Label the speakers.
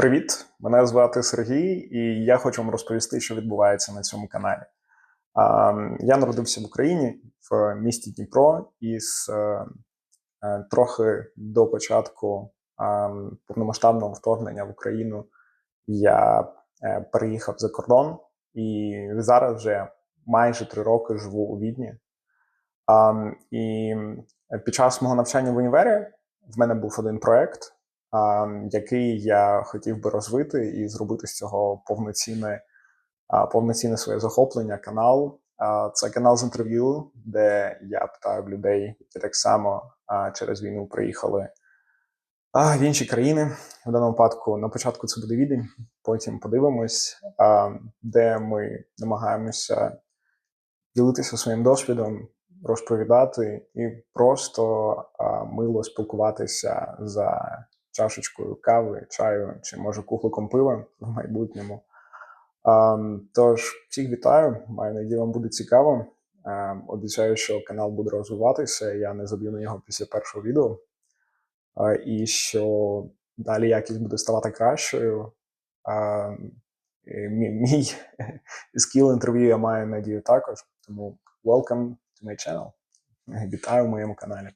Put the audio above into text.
Speaker 1: Привіт, мене звати Сергій, і я хочу вам розповісти, що відбувається на цьому каналі. Я народився в Україні в місті Дніпро, і з е, е, трохи до початку повномасштабного вторгнення в Україну я е, переїхав за кордон, і зараз вже майже три роки живу у Відні. І під час мого навчання в універі в мене був один проект який я хотів би розвити і зробити з цього повноцінне, повноцінне своє захоплення, канал. Це канал з інтерв'ю, де я питаю людей, які так само через війну приїхали в інші країни. В даному випадку на початку це буде відень, потім подивимось, де ми намагаємося ділитися своїм досвідом, розповідати і просто мило спілкуватися за чашечкою кави, чаю чи може кухликом пива в майбутньому. Ем, Тож, всіх вітаю, маю надію, вам буде цікаво. Ем, Обіцяю, що канал буде розвиватися. Я не заб'ю на нього після першого відео. Е, І що далі якість буде ставати кращою. Ем, Мій, скіл інтерв'ю я маю надію також. Тому welcome to my channel. Вітаю в моєму каналі.